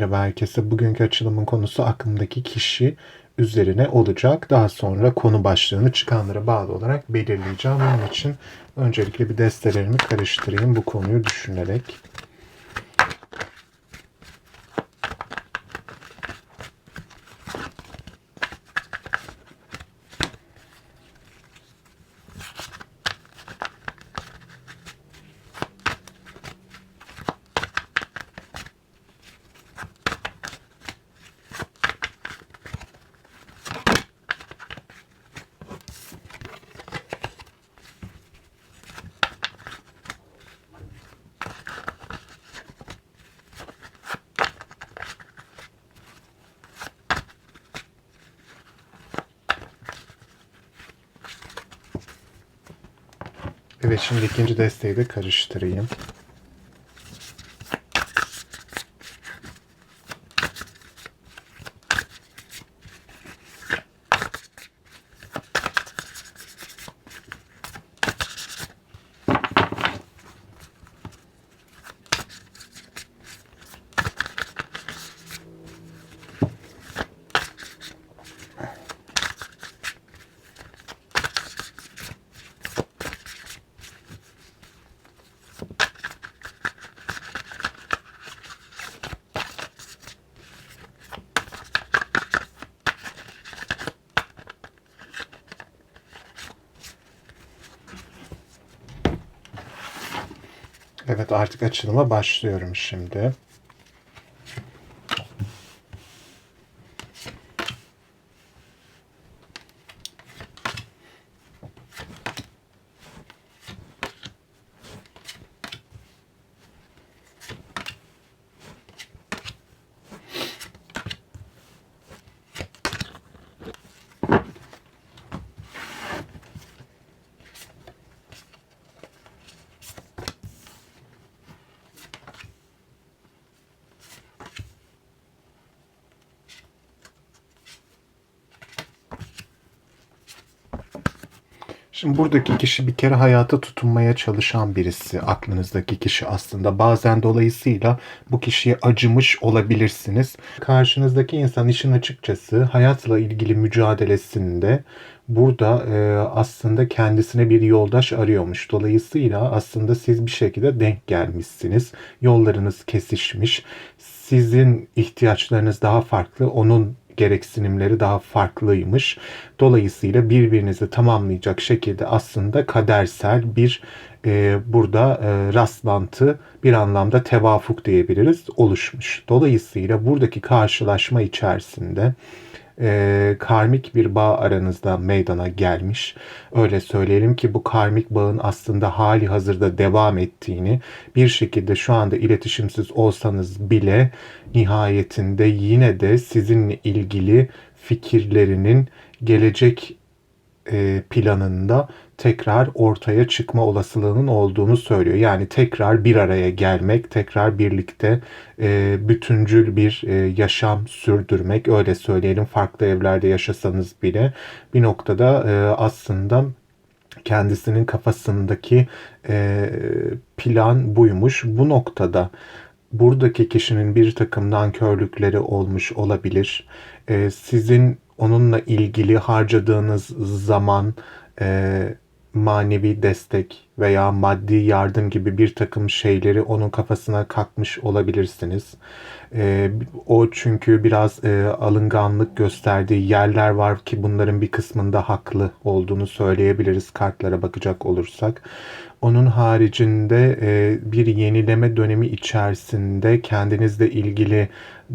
Merhaba herkese. Bugünkü açılımın konusu aklımdaki kişi üzerine olacak. Daha sonra konu başlığını çıkanlara bağlı olarak belirleyeceğim. Onun için öncelikle bir destelerimi karıştırayım bu konuyu düşünerek. Evet şimdi ikinci desteği de karıştırayım. Evet artık açılıma başlıyorum şimdi. Şimdi buradaki kişi bir kere hayata tutunmaya çalışan birisi. Aklınızdaki kişi aslında. Bazen dolayısıyla bu kişiye acımış olabilirsiniz. Karşınızdaki insan işin açıkçası hayatla ilgili mücadelesinde burada e, aslında kendisine bir yoldaş arıyormuş. Dolayısıyla aslında siz bir şekilde denk gelmişsiniz. Yollarınız kesişmiş. Sizin ihtiyaçlarınız daha farklı, onun gereksinimleri daha farklıymış. Dolayısıyla birbirinizi tamamlayacak şekilde aslında kadersel bir e, burada e, rastlantı bir anlamda tevafuk diyebiliriz oluşmuş. Dolayısıyla buradaki karşılaşma içerisinde e, karmik bir bağ aranızda meydana gelmiş. Öyle söyleyelim ki bu karmik bağın aslında hali hazırda devam ettiğini bir şekilde şu anda iletişimsiz olsanız bile nihayetinde yine de sizinle ilgili fikirlerinin gelecek e, planında tekrar ortaya çıkma olasılığının olduğunu söylüyor. Yani tekrar bir araya gelmek, tekrar birlikte e, bütüncül bir e, yaşam sürdürmek, öyle söyleyelim farklı evlerde yaşasanız bile bir noktada e, aslında kendisinin kafasındaki e, plan buymuş. Bu noktada buradaki kişinin bir takım nankörlükleri olmuş olabilir. E, sizin onunla ilgili harcadığınız zaman, e, manevi destek veya maddi yardım gibi bir takım şeyleri onun kafasına kakmış olabilirsiniz. E, o çünkü biraz e, alınganlık gösterdiği yerler var ki bunların bir kısmında haklı olduğunu söyleyebiliriz kartlara bakacak olursak. Onun haricinde e, bir yenileme dönemi içerisinde kendinizle ilgili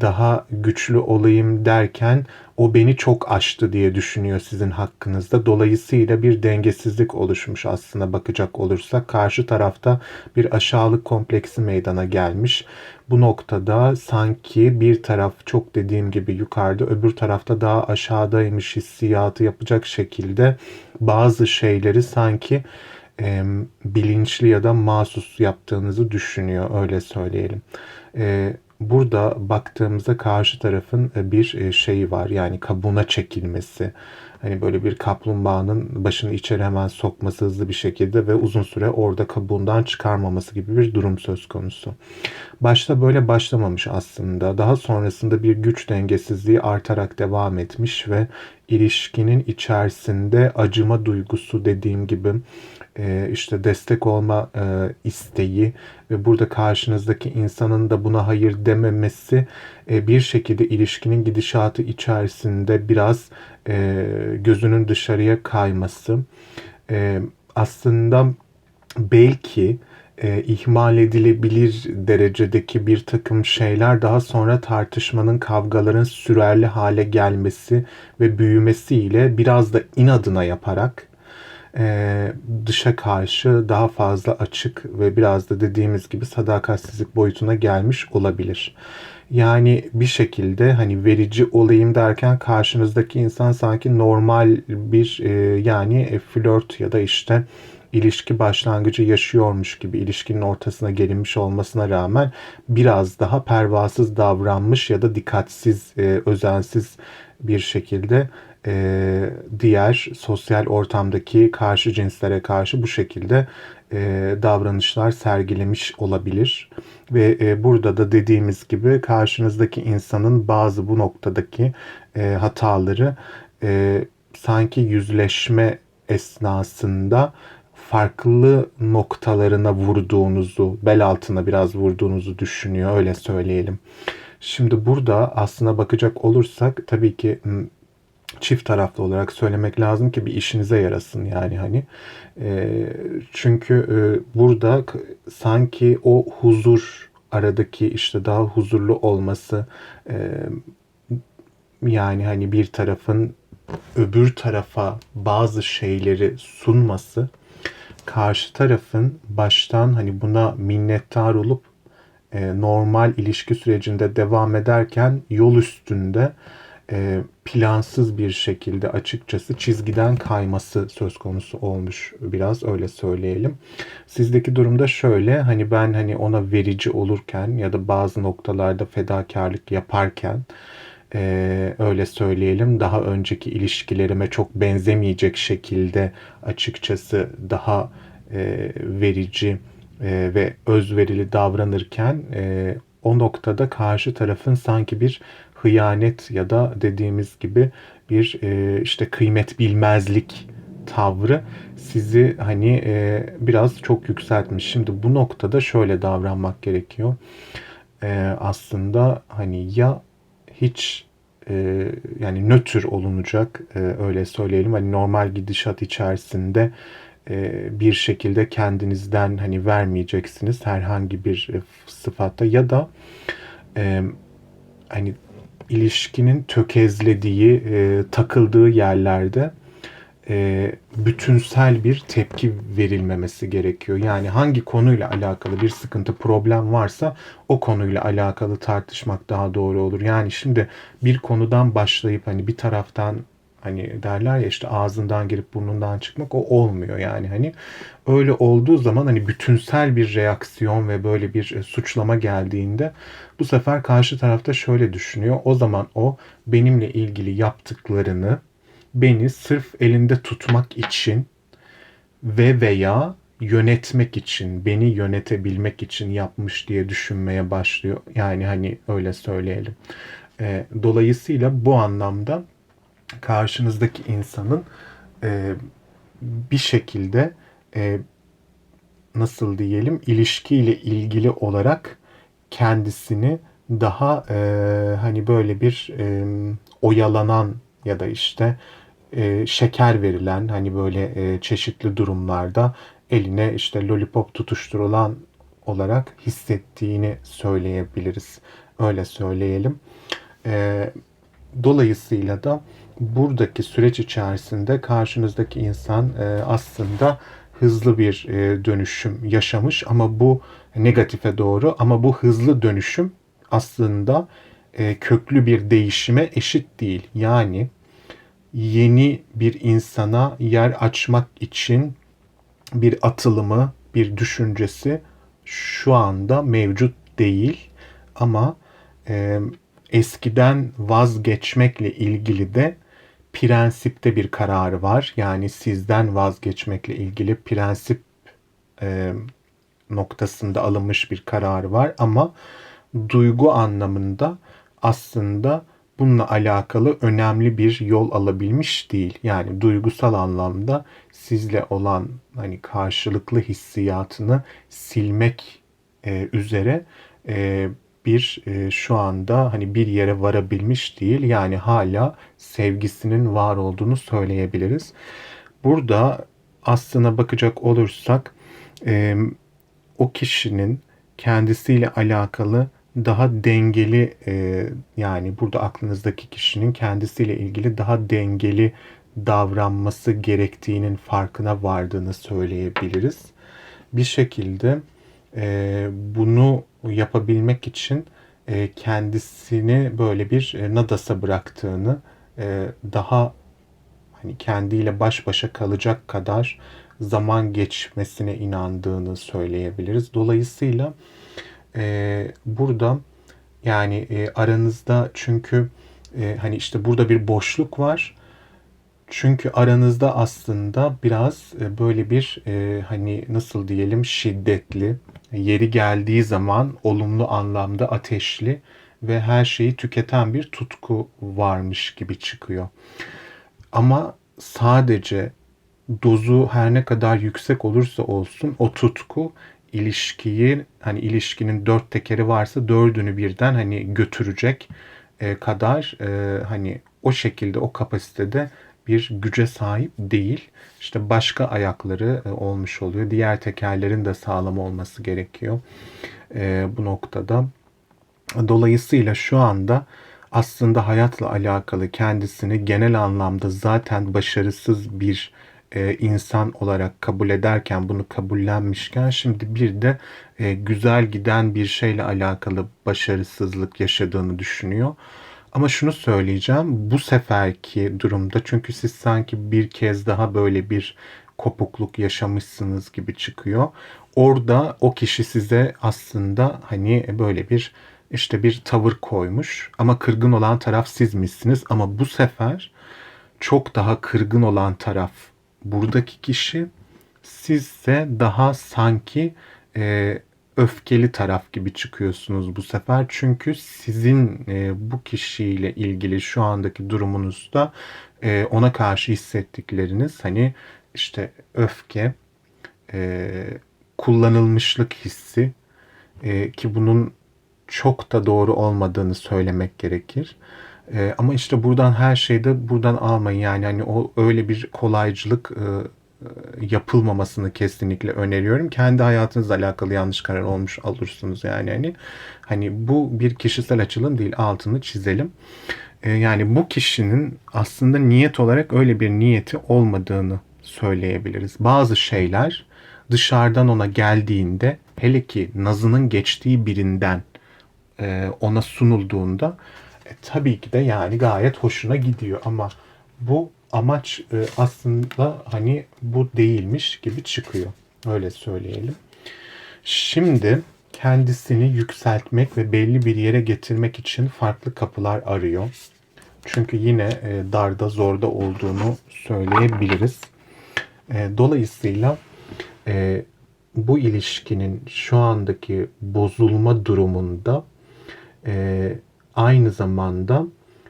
daha güçlü olayım derken o beni çok aştı diye düşünüyor sizin hakkınızda. Dolayısıyla bir dengesizlik oluşmuş aslında bakacak olursak. Karşı tarafta bir aşağılık kompleksi meydana gelmiş. Bu noktada sanki bir taraf çok dediğim gibi yukarıda öbür tarafta daha aşağıdaymış hissiyatı yapacak şekilde bazı şeyleri sanki e, bilinçli ya da mahsus yaptığınızı düşünüyor öyle söyleyelim. E, burada baktığımızda karşı tarafın bir şeyi var yani kabuğuna çekilmesi hani böyle bir kaplumbağanın başını içeri hemen sokması hızlı bir şekilde ve uzun süre orada kabuğundan çıkarmaması gibi bir durum söz konusu. Başta böyle başlamamış aslında. Daha sonrasında bir güç dengesizliği artarak devam etmiş ve ilişkinin içerisinde acıma duygusu dediğim gibi e, işte destek olma e, isteği ve burada karşınızdaki insanın da buna hayır dememesi e, bir şekilde ilişkinin gidişatı içerisinde biraz gözünün dışarıya kayması aslında belki e, ihmal edilebilir derecedeki bir takım şeyler daha sonra tartışmanın, kavgaların sürerli hale gelmesi ve büyümesiyle biraz da inadına yaparak e, dışa karşı daha fazla açık ve biraz da dediğimiz gibi sadakatsizlik boyutuna gelmiş olabilir. Yani bir şekilde hani verici olayım derken karşınızdaki insan sanki normal bir e, yani e, flört ya da işte ilişki başlangıcı yaşıyormuş gibi ilişkinin ortasına gelinmiş olmasına rağmen biraz daha pervasız davranmış ya da dikkatsiz, e, özensiz bir şekilde e, diğer sosyal ortamdaki karşı cinslere karşı bu şekilde e, davranışlar sergilemiş olabilir. Ve e, burada da dediğimiz gibi karşınızdaki insanın bazı bu noktadaki e, hataları e, sanki yüzleşme esnasında farklı noktalarına vurduğunuzu, bel altına biraz vurduğunuzu düşünüyor öyle söyleyelim. Şimdi burada aslına bakacak olursak tabii ki çift taraflı olarak söylemek lazım ki bir işinize yarasın yani hani. E, çünkü e, burada sanki o huzur aradaki işte daha huzurlu olması e, yani hani bir tarafın öbür tarafa bazı şeyleri sunması karşı tarafın baştan hani buna minnettar olup e, normal ilişki sürecinde devam ederken yol üstünde e, plansız bir şekilde açıkçası çizgiden kayması söz konusu olmuş biraz öyle söyleyelim. Sizdeki durumda şöyle hani ben hani ona verici olurken ya da bazı noktalarda fedakarlık yaparken e, öyle söyleyelim daha önceki ilişkilerime çok benzemeyecek şekilde açıkçası daha e, verici e, ve özverili davranırken e, o noktada karşı tarafın sanki bir hıyanet ya da dediğimiz gibi bir e, işte kıymet bilmezlik tavrı sizi hani e, biraz çok yükseltmiş. Şimdi bu noktada şöyle davranmak gerekiyor. E, aslında hani ya hiç e, yani nötr olunacak e, öyle söyleyelim. Hani normal gidişat içerisinde e, bir şekilde kendinizden hani vermeyeceksiniz herhangi bir e, sıfatta ya da e, hani ilişkinin tökezlediği, e, takıldığı yerlerde e, bütünsel bir tepki verilmemesi gerekiyor. Yani hangi konuyla alakalı bir sıkıntı, problem varsa o konuyla alakalı tartışmak daha doğru olur. Yani şimdi bir konudan başlayıp hani bir taraftan hani derler ya işte ağzından girip burnundan çıkmak o olmuyor yani hani öyle olduğu zaman hani bütünsel bir reaksiyon ve böyle bir e, suçlama geldiğinde bu sefer karşı tarafta şöyle düşünüyor. O zaman o benimle ilgili yaptıklarını beni sırf elinde tutmak için ve veya yönetmek için, beni yönetebilmek için yapmış diye düşünmeye başlıyor. Yani hani öyle söyleyelim. E, dolayısıyla bu anlamda karşınızdaki insanın e, bir şekilde e, nasıl diyelim ilişkiyle ilgili olarak kendisini daha e, hani böyle bir e, oyalanan ya da işte e, şeker verilen hani böyle e, çeşitli durumlarda eline işte lollipop tutuşturulan olarak hissettiğini söyleyebiliriz. Öyle söyleyelim. E, dolayısıyla da buradaki süreç içerisinde karşınızdaki insan e, aslında hızlı bir e, dönüşüm yaşamış ama bu negatife doğru ama bu hızlı dönüşüm aslında e, köklü bir değişime eşit değil. Yani yeni bir insana yer açmak için bir atılımı, bir düşüncesi şu anda mevcut değil ama e, eskiden vazgeçmekle ilgili de prensipte bir kararı var. Yani sizden vazgeçmekle ilgili prensip e, noktasında alınmış bir kararı var ama duygu anlamında aslında bununla alakalı önemli bir yol alabilmiş değil. Yani duygusal anlamda sizle olan hani karşılıklı hissiyatını silmek e, üzere e, bir e, şu anda hani bir yere varabilmiş değil. Yani hala sevgisinin var olduğunu söyleyebiliriz. Burada aslına bakacak olursak e, o kişinin kendisiyle alakalı daha dengeli e, yani burada aklınızdaki kişinin kendisiyle ilgili daha dengeli davranması gerektiğinin farkına vardığını söyleyebiliriz. Bir şekilde e, bunu yapabilmek için e, kendisini böyle bir e, nadasa bıraktığını e, daha hani kendiyle baş başa kalacak kadar zaman geçmesine inandığını söyleyebiliriz. Dolayısıyla e, burada yani e, aranızda çünkü e, hani işte burada bir boşluk var. Çünkü aranızda aslında biraz e, böyle bir e, hani nasıl diyelim şiddetli, yeri geldiği zaman olumlu anlamda ateşli ve her şeyi tüketen bir tutku varmış gibi çıkıyor. Ama sadece dozu her ne kadar yüksek olursa olsun o tutku ilişkiyi hani ilişkinin dört tekeri varsa dördünü birden hani götürecek e, kadar e, hani o şekilde o kapasitede bir güce sahip değil. İşte başka ayakları e, olmuş oluyor. Diğer tekerlerin de sağlam olması gerekiyor e, bu noktada. Dolayısıyla şu anda aslında hayatla alakalı kendisini genel anlamda zaten başarısız bir e, insan olarak kabul ederken bunu kabullenmişken şimdi bir de güzel giden bir şeyle alakalı başarısızlık yaşadığını düşünüyor. Ama şunu söyleyeceğim bu seferki durumda çünkü siz sanki bir kez daha böyle bir kopukluk yaşamışsınız gibi çıkıyor. Orada o kişi size aslında hani böyle bir işte bir tavır koymuş. Ama kırgın olan taraf sizmişsiniz ama bu sefer çok daha kırgın olan taraf buradaki kişi. Sizse daha sanki e, öfkeli taraf gibi çıkıyorsunuz bu sefer. Çünkü sizin e, bu kişiyle ilgili şu andaki durumunuzda e, ona karşı hissettikleriniz hani işte öfke, e, kullanılmışlık hissi e, ki bunun çok da doğru olmadığını söylemek gerekir. E, ama işte buradan her şeyde buradan almayın yani hani o öyle bir kolaycılık e, yapılmamasını kesinlikle öneriyorum. Kendi hayatınızla alakalı yanlış karar olmuş olursunuz yani hani hani bu bir kişisel açılım değil altını çizelim. E, yani bu kişinin aslında niyet olarak öyle bir niyeti olmadığını söyleyebiliriz. Bazı şeyler dışarıdan ona geldiğinde hele ki nazının geçtiği birinden e, ona sunulduğunda e, tabii ki de yani gayet hoşuna gidiyor ama bu amaç e, aslında hani bu değilmiş gibi çıkıyor. Öyle söyleyelim. Şimdi kendisini yükseltmek ve belli bir yere getirmek için farklı kapılar arıyor. Çünkü yine e, darda zorda olduğunu söyleyebiliriz. E, dolayısıyla e, bu ilişkinin şu andaki bozulma durumunda e, aynı zamanda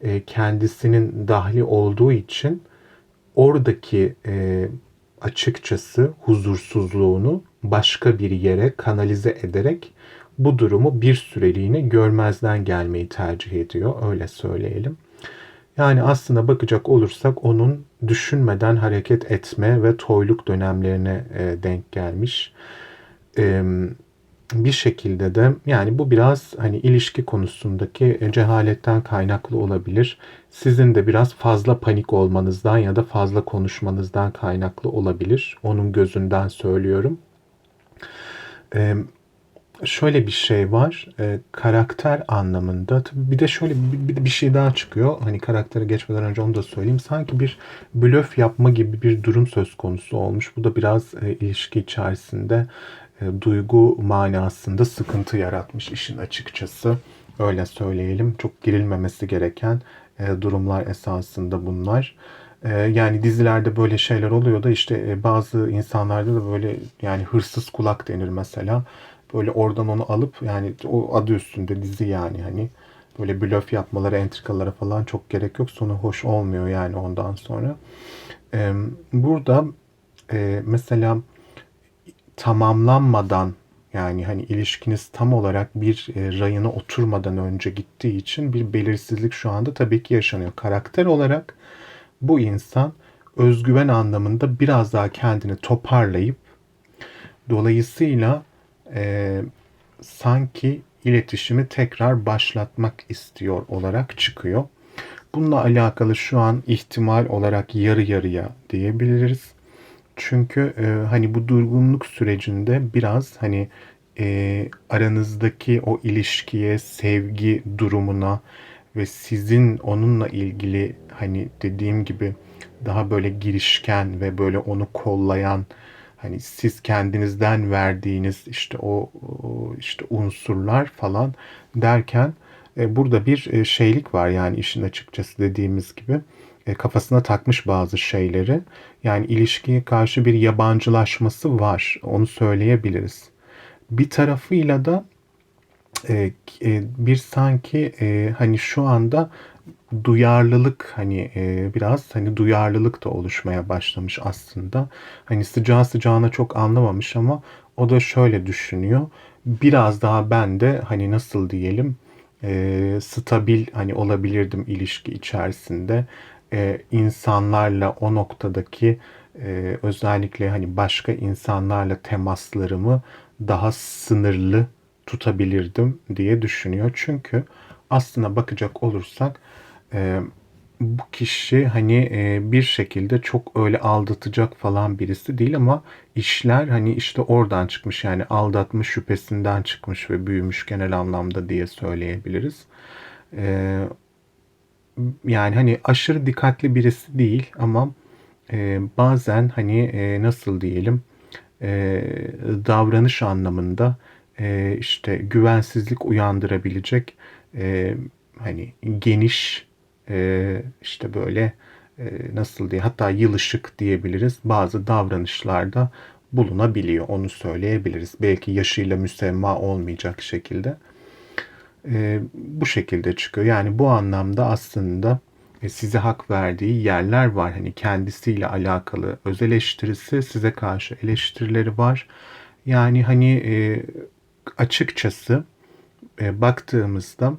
e, kendisinin dahli olduğu için oradaki e, açıkçası huzursuzluğunu başka bir yere kanalize ederek bu durumu bir süreliğine görmezden gelmeyi tercih ediyor. Öyle söyleyelim. Yani aslında bakacak olursak onun düşünmeden hareket etme ve toyluk dönemlerine e, denk gelmiş. E, bir şekilde de yani bu biraz hani ilişki konusundaki cehaletten kaynaklı olabilir. Sizin de biraz fazla panik olmanızdan ya da fazla konuşmanızdan kaynaklı olabilir. Onun gözünden söylüyorum. Ee, şöyle bir şey var. E, karakter anlamında tabii bir de şöyle bir, bir şey daha çıkıyor. Hani karaktere geçmeden önce onu da söyleyeyim. Sanki bir blöf yapma gibi bir durum söz konusu olmuş. Bu da biraz e, ilişki içerisinde e, duygu manasında sıkıntı yaratmış işin açıkçası. Öyle söyleyelim. Çok girilmemesi gereken e, durumlar esasında bunlar. E, yani dizilerde böyle şeyler oluyor da işte e, bazı insanlarda da böyle yani hırsız kulak denir mesela. Böyle oradan onu alıp yani o adı üstünde dizi yani hani böyle blöf yapmaları, entrikalara falan çok gerek yok. Sonu hoş olmuyor yani ondan sonra. E, burada e, mesela tamamlanmadan yani hani ilişkiniz tam olarak bir e, rayına oturmadan önce gittiği için bir belirsizlik şu anda tabii ki yaşanıyor. Karakter olarak bu insan özgüven anlamında biraz daha kendini toparlayıp dolayısıyla e, sanki iletişimi tekrar başlatmak istiyor olarak çıkıyor. Bununla alakalı şu an ihtimal olarak yarı yarıya diyebiliriz. Çünkü e, hani bu durgunluk sürecinde biraz hani e, aranızdaki o ilişkiye, sevgi durumuna ve sizin onunla ilgili hani dediğim gibi daha böyle girişken ve böyle onu kollayan hani siz kendinizden verdiğiniz işte o, işte unsurlar falan derken e, burada bir e, şeylik var yani işin açıkçası dediğimiz gibi e, kafasına takmış bazı şeyleri. Yani ilişkiye karşı bir yabancılaşması var. Onu söyleyebiliriz. Bir tarafıyla da e, e, bir sanki e, hani şu anda duyarlılık hani biraz hani duyarlılık da oluşmaya başlamış aslında. Hani sıcağı sıcağına çok anlamamış ama o da şöyle düşünüyor. Biraz daha ben de hani nasıl diyelim e, stabil hani olabilirdim ilişki içerisinde. E, insanlarla o noktadaki e, özellikle hani başka insanlarla temaslarımı daha sınırlı tutabilirdim diye düşünüyor. Çünkü aslına bakacak olursak e, bu kişi hani e, bir şekilde çok öyle aldatacak falan birisi değil ama işler hani işte oradan çıkmış yani aldatma şüphesinden çıkmış ve büyümüş genel anlamda diye söyleyebiliriz. E, yani hani aşırı dikkatli birisi değil ama e, bazen hani e, nasıl diyelim e, davranış anlamında e, işte güvensizlik uyandırabilecek e, hani geniş e, işte böyle e, nasıl diye hatta yılışık diyebiliriz bazı davranışlarda bulunabiliyor onu söyleyebiliriz. Belki yaşıyla müsemma olmayacak şekilde. E, bu şekilde çıkıyor. Yani bu anlamda aslında e, size hak verdiği yerler var. Hani kendisiyle alakalı öz eleştirisi, size karşı eleştirileri var. Yani hani e, açıkçası e, baktığımızda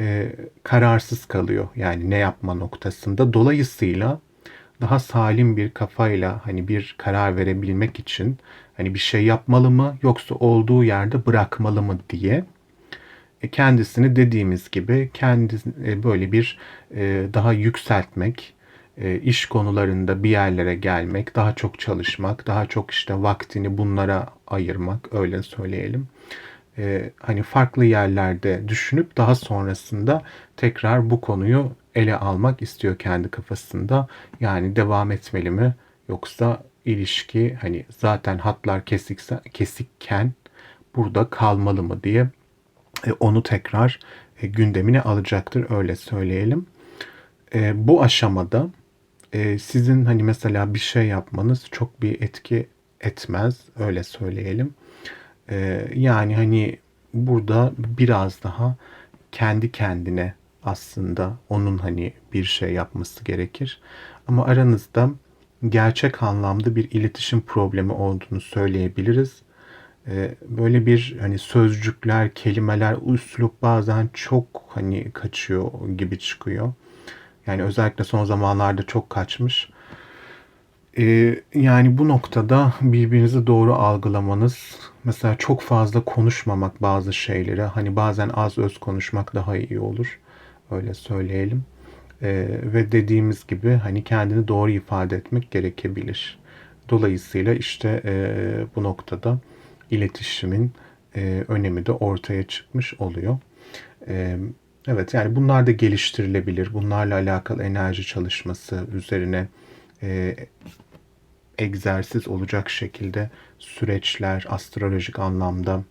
e, kararsız kalıyor. Yani ne yapma noktasında. Dolayısıyla daha salim bir kafayla hani bir karar verebilmek için hani bir şey yapmalı mı yoksa olduğu yerde bırakmalı mı diye kendisini dediğimiz gibi kendi e, böyle bir e, daha yükseltmek, iş konularında bir yerlere gelmek, daha çok çalışmak, daha çok işte vaktini bunlara ayırmak öyle söyleyelim. Hani farklı yerlerde düşünüp daha sonrasında tekrar bu konuyu ele almak istiyor kendi kafasında. Yani devam etmeli mi yoksa ilişki hani zaten hatlar kesikse, kesikken burada kalmalı mı diye e, onu tekrar e, gündemine alacaktır öyle söyleyelim. E, bu aşamada sizin hani mesela bir şey yapmanız çok bir etki etmez öyle söyleyelim. Yani hani burada biraz daha kendi kendine aslında onun hani bir şey yapması gerekir. Ama aranızda gerçek anlamda bir iletişim problemi olduğunu söyleyebiliriz. Ee, böyle bir hani sözcükler, kelimeler, üslup bazen çok hani kaçıyor gibi çıkıyor. Yani özellikle son zamanlarda çok kaçmış. Ee, yani bu noktada birbirinizi doğru algılamanız, mesela çok fazla konuşmamak bazı şeyleri, hani bazen az öz konuşmak daha iyi olur. Öyle söyleyelim. Ee, ve dediğimiz gibi hani kendini doğru ifade etmek gerekebilir. Dolayısıyla işte bu noktada iletişimin e, önemi de ortaya çıkmış oluyor. E, evet yani bunlar da geliştirilebilir. Bunlarla alakalı enerji çalışması üzerine e, egzersiz olacak şekilde süreçler astrolojik anlamda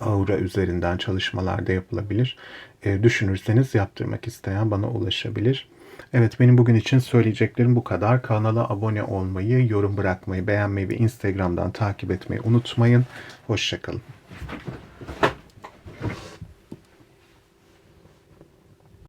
aura üzerinden çalışmalar da yapılabilir. E, düşünürseniz yaptırmak isteyen bana ulaşabilir. Evet benim bugün için söyleyeceklerim bu kadar. Kanala abone olmayı, yorum bırakmayı, beğenmeyi ve Instagram'dan takip etmeyi unutmayın. Hoşçakalın.